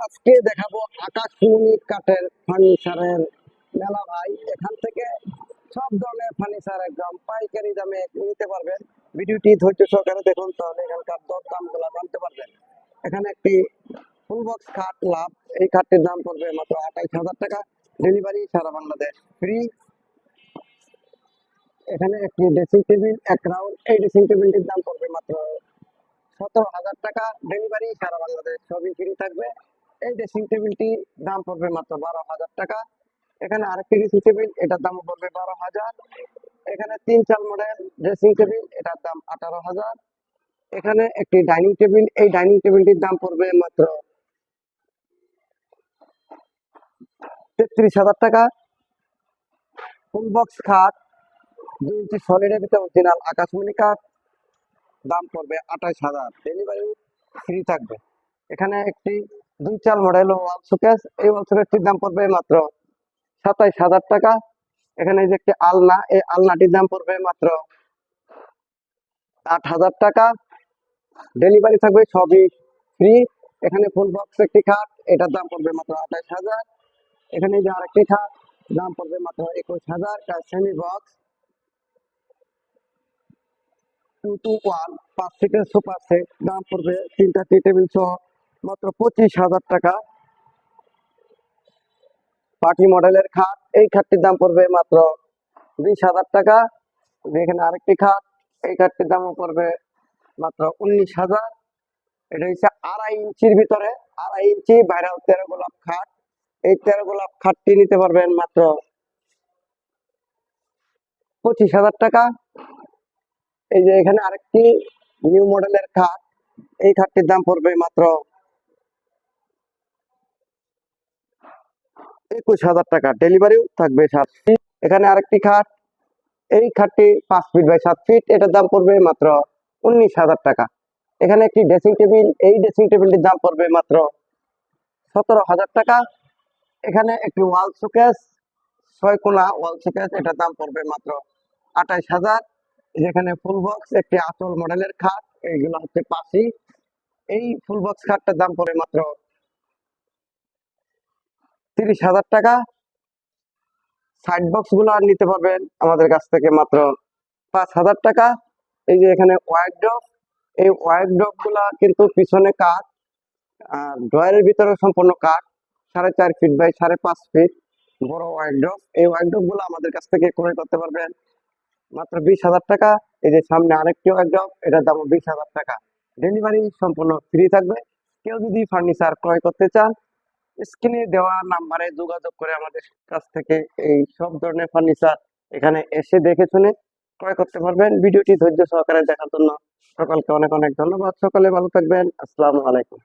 আজকে দেখাবো আকাশমণি কাঠের ফার্নিচারের মেলা ভাই। এখান থেকে সব ধরনের ফার্নিচার একদম পাইকারি দামে নিতে পারবেন। ভিডিওটি ধৈর্য সহকারে দেখুন, তাহলে এখানকার দর দামগুলা জানতে পারবেন। এখানে একটি ফুল বক্স খাট লাভ। এই খাটটির দাম পড়বে মাত্র আঠাইশ হাজার টাকা। ডেলিভারি সারা বাংলাদেশ ফ্রি। এখানে একটি ড্রেসিং টেবিল এক রাউন্ড এই ড্রেসিং টেবিলটির দাম পড়বে মাত্র সতেরো হাজার টাকা। ডেলিভারি সারা বাংলাদেশ। সবই ফ্রি থাকবে। এই ড্রেসিং টেবিলটি দাম পড়বে মাত্র বারো হাজার টাকা। এখানে আরেকটি ড্রেসিং টেবিল, এটার দাম পড়বে বারো হাজার। এখানে তিন চার মডেল ড্রেসিং টেবিল, এটার দাম আঠারো হাজার। এখানে একটি ডাইনিং টেবিল, এই ডাইনিং টেবিলটির দাম পড়বে মাত্র তেত্রিশ হাজার টাকা। ফুল বক্স খাট, দুই ইঞ্চি সলিডের ভিতরে অরিজিনাল আকাশমণি কাঠ, দাম পড়বে আঠাইশ হাজার। ডেলিভারি ফ্রি থাকবে। এখানে একটি দুই চাল মডেল ওয়াল শোকেস এই ওয়াল শোকেসটির দাম পড়বে মাত্র সাতাইশ হাজার টাকা। এখানে যে একটি আলনা, এই আলনাটির দাম পড়বে মাত্র আট হাজার টাকা। ডেলিভারি থাকবে সবই ফ্রি এখানে ফুল বক্স একটি খাট, এটার দাম পড়বে মাত্র আঠাইশ হাজার। এখানে যে আরেকটি খাট, দাম পড়বে মাত্র একুশ হাজার। Semi box two two one পাঁচ সিটের সোফা সেট দাম পড়বে তিনটা টি টেবিল সহ মাত্র পঁচিশ হাজার টাকা। পার্টি মডেলের খাট, এই খাটটির দাম পড়বে মাত্র বিশ হাজার টাকা। এখানে আরেকটি খাট, এই খাটটির দামও পড়বে মাত্র উনিশ হাজার। এটা হচ্ছে আড়াই ইঞ্চির ভিতরে, আড়াই ইঞ্চি বাইরেও তেরো গোলাপ খাট। এই তেরো গোলাপ খাটটি নিতে পারবেন মাত্র পঁচিশ হাজার টাকা। এই যে এখানে আরেকটি নিউ মডেলের খাট, এই খাটটির দাম পড়বে মাত্র একুশ হাজার টাকা। ডেলিভারিও থাকবে সাত ফিট এখানে আরেকটি খাট। এই খাটটি পাঁচ ফিট বাই সাত ফিট এটার দাম পড়বে মাত্র উনিশ হাজার টাকা। এখানে একটি ড্রেসিং টেবিল এই ড্রেসিং টেবিলটির দাম পড়বে মাত্র সতেরো হাজার টাকা। এখানে একটি ওয়াল শোকেস ছয় কোনা ওয়াল শোকেস এটার দাম পড়বে মাত্র আঠাইশ হাজার। যেখানে ফুল বক্স একটি আচল মডেলের খাট। এইগুলো হচ্ছে পাশি এই ফুল বক্স খাটটার দাম পড়ে মাত্র তিরিশ হাজার টাকা। সাইড বক্সগুলো আর নিতে পারবেন। আমাদের কাছ থেকে মাত্র পাঁচ হাজার টাকা। এই যে এখানে ওয়াইড ড্রপ এই ওয়াইড ড্রপগুলা কিন্তু পিছনে কাঠ। আর ড্রয়ারের ভিতরে সম্পূর্ণ কাঠ। সাড়ে চার ফিট বাই সাড়ে পাঁচ ফিট বড় ওয়াইড ড্রপ এই ওয়াইড ড্রপগুলো আমাদের কাছ থেকে ক্রয় করতে পারবেন। মাত্র বিশ হাজার টাকা। এই যে সামনে আরেকটি ওয়ার্কশপ এটার দাম বিশ হাজার টাকা। ডেলিভারি সম্পূর্ণ ফ্রি থাকবে। কেউ যদি ফার্নিচার ক্রয় করতে চান স্ক্রিনে দেওয়া নাম্বারে যোগাযোগ করে আমাদের কাছ থেকে এই সব ধরনের ফার্নিচার এখানে এসে দেখে শুনে ক্রয় করতে পারবেন। ভিডিওটি ধৈর্য সহকারে দেখার জন্য সকলকে অনেক অনেক ধন্যবাদ। সকলে ভালো থাকবেন। আসসালামু আলাইকুম।